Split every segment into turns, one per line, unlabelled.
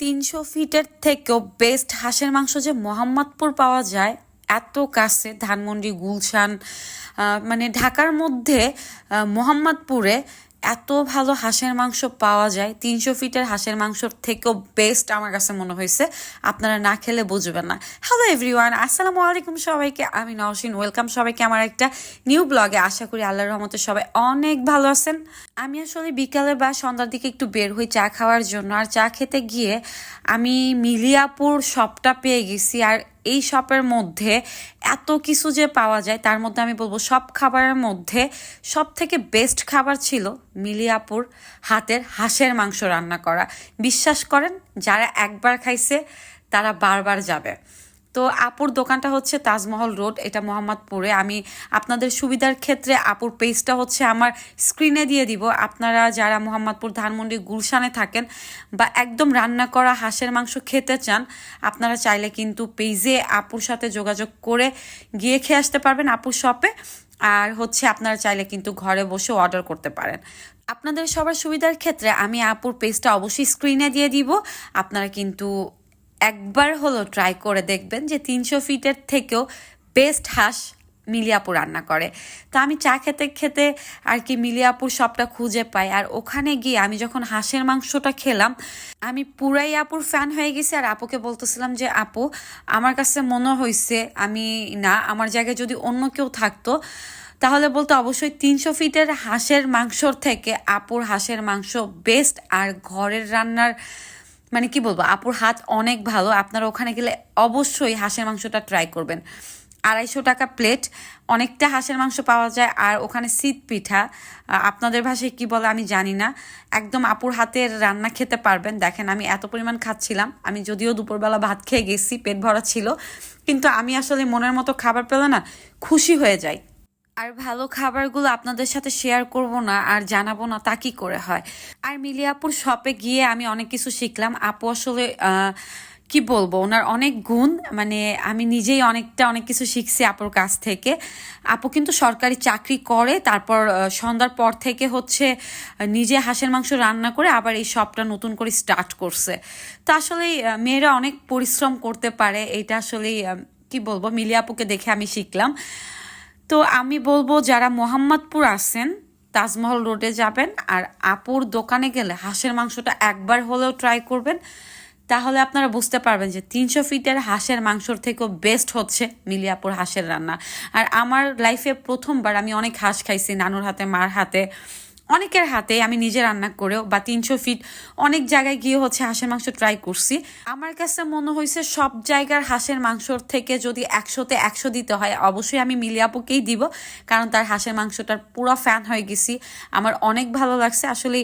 তিনশো ফিটের থেকেও বেস্ট হাঁসের মাংস যে মোহাম্মদপুর পাওয়া যায়, এত কাছে ধানমন্ডি, গুলশান মানে ঢাকার মধ্যে মোহাম্মদপুরে এত ভালো হাঁসের মাংস পাওয়া যায়, তিনশো ফিটের হাঁসের মাংসর থেকেও বেস্ট আমার কাছে মনে হয়েছে। আপনারা না খেলে বুঝবেন না। হ্যালো এভরিওয়ান আসসালামু আলাইকুম সবাইকে, আমি নওশিন। ওয়েলকাম সবাইকে আমার একটা নিউ ব্লগে আশা করি আল্লাহর রহমতে সবাই অনেক ভালো আছেন। আমি আসলে বিকালে বা সন্ধ্যার দিকে একটু বের হই চা খাওয়ার জন্য। আর চা খেতে গিয়ে আমি মিলিয়াপুর শপটা পেয়ে গেছি। আর এই শপের মধ্যে এত কিছু যে পাওয়া যায়, তার মধ্যে আমি বলব সব খাবারের মধ্যে সব থেকে বেস্ট খাবার ছিল মিলিয়াপুর হাতের হাঁসের মাংস রান্না করা। বিশ্বাস করেন, যারা একবার খাইছে, তারা বারবার যাবে। তো আপুর দোকানটা হচ্ছে তাজমহল রোড, এটা মোহাম্মদপুরে। আমি আপনাদের সুবিধার ক্ষেত্রে আপুর পেজটা হচ্ছে আমার স্ক্রিনে দিয়ে দিব। আপনারা যারা মোহাম্মদপুর ধানমন্ডি গুলশানে থাকেন বা একদম রান্না করা হাঁসের মাংস খেতে চান, আপনারা চাইলে কিন্তু পেজে আপুর সাথে যোগাযোগ করে গিয়ে খেয়ে আসতে পারবেন আপুর শপে আর হচ্ছে আপনারা চাইলে কিন্তু ঘরে বসে অর্ডার করতে পারেন। আপনাদের সবার সুবিধার ক্ষেত্রে আমি আপুর পেজটা অবশ্যই স্ক্রিনে দিয়ে দিব। আপনারা কিন্তু একবার হলো ট্রাই করে দেখবেন যে তিনশো ফিটের থেকেও বেস্ট হাঁস মিলিয়াপুর রান্না করে। তো আমি চা খেতে খেতে আর কি মিলিয়াপুর সবটা খুঁজে পাই। আর ওখানে গিয়ে আমি যখন হাঁসের মাংসটা খেলাম, আমি পুরাই আপুর ফ্যান হয়ে গেছি। আর আপুকে বলতেছিলাম যে, আপু, আমার কাছে মনে হয়েছে আমি না, আমার জায়গায় যদি অন্য কেউ থাকতো, তাহলে বলতো অবশ্যই তিনশো ফিটের হাঁসের মাংসর থেকে আপুর হাঁসের মাংস বেস্ট আর ঘরের রান্নার মানে কি বলব, আপুর হাত অনেক ভালো, আপনারা ওখানে গেলে অবশ্যই হাঁসের মাংসটা ট্রাই করবেন। আড়াইশো টাকা প্লেট অনেকটা হাঁসের মাংস পাওয়া যায়, আর ওখানে শীত পিঠা আপনাদের ভাষায় কি বলে আমি জানি না। একদম আপুর হাতের রান্না খেতে পারবেন। দেখেন, আমি এত পরিমাণ খাচ্ছিলাম, আমি যদিও দুপুরবেলা ভাত খেয়ে গেছি, পেট ভরা ছিল, কিন্তু আমি আসলে মনের মতো খাবার পেলে না, খুশি হয়ে যাই। আর ভালো খাবারগুলো আপনাদের সাথে শেয়ার করব না আর জানাব না তা কি করে হয়। আর মিলিয়াপুর শপে গিয়ে আমি অনেক কিছু শিখলাম। আপু আসলে কি বলব, ওনার অনেক গুণ মানে আমি নিজেই অনেকটা অনেক কিছু শিখছি আপুর কাছ থেকে। আপু কিন্তু সরকারি চাকরি করে, তারপর সন্ধ্যার পর থেকে হচ্ছে নিজে হাঁসের মাংস রান্না করে আবার এই শপটা নতুন করে স্টার্ট করছে। তো আসলে মেয়েরা অনেক পরিশ্রম করতে পারে। এটা আসলে কি বলব, মিলি আপুকে দেখে আমি শিখলাম। তো আমি বলব যারা মোহাম্মদপুর আসেন তাজমহল রোডে যাবেন আর আপুর দোকানে গেলে হাঁসের মাংসটা একবার হলেও ট্রাই করবেন। তাহলে আপনারা বুঝতে পারবেন যে তিনশো ফিটের হাঁসের মাংসর থেকেও বেস্ট হচ্ছে মিলিয়াপুর হাঁসের রান্না। আর আমার লাইফে প্রথমবার আমি অনেক হাঁস খাইছি, নানুর হাতে, মার হাতে। অনেকের হাতে আমি নিজে রান্না করেও বা তিনশো ফিট অনেক জায়গায় গিয়ে হচ্ছে হাঁসের মাংস ট্রাই করছি। আমার কাছে মনে হয়েছে সব জায়গার হাঁসের মাংসর থেকে যদি একশোতে একশো দিতে হয়, অবশ্যই আমি মিলিয়াপুকেই দিব, কারণ তার হাঁসের মাংসটার পুরো ফ্যান হয়ে গেছি। আমার অনেক ভালো লাগছে। আসলে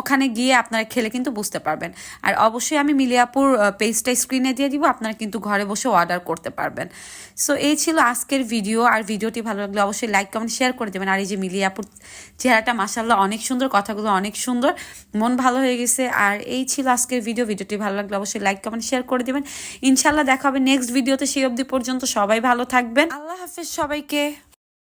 ওখানে গিয়ে আপনারা খেলে কিন্তু বুঝতে পারবেন। আর অবশ্যই আমি মিলিয়াপুর পেজটা স্ক্রিনে দিয়ে দিব, আপনারা কিন্তু ঘরে বসে অর্ডার করতে পারবেন। সো এই ছিল আজকের ভিডিও আর ভিডিওটি ভালো লাগলে অবশ্যই লাইক কমেন্ট শেয়ার করে দেবেন। আর এই যে মিলিয়াপুর চেহারাটা মাসাল্লাহ অনেক সুন্দর, কথাগুলো অনেক সুন্দর। মন ভালো হয়ে গেছে। আর এই ছিল আজকের ভিডিও ভিডিওটি ভালো লাগলে অবশ্যই লাইক কমেন্ট শেয়ার করে দেবেন। ইনশাল্লাহ দেখা হবে নেক্সট ভিডিওতে সেই অবধি পর্যন্ত সবাই ভালো থাকবেন। আল্লাহ হাফেজ সবাইকে।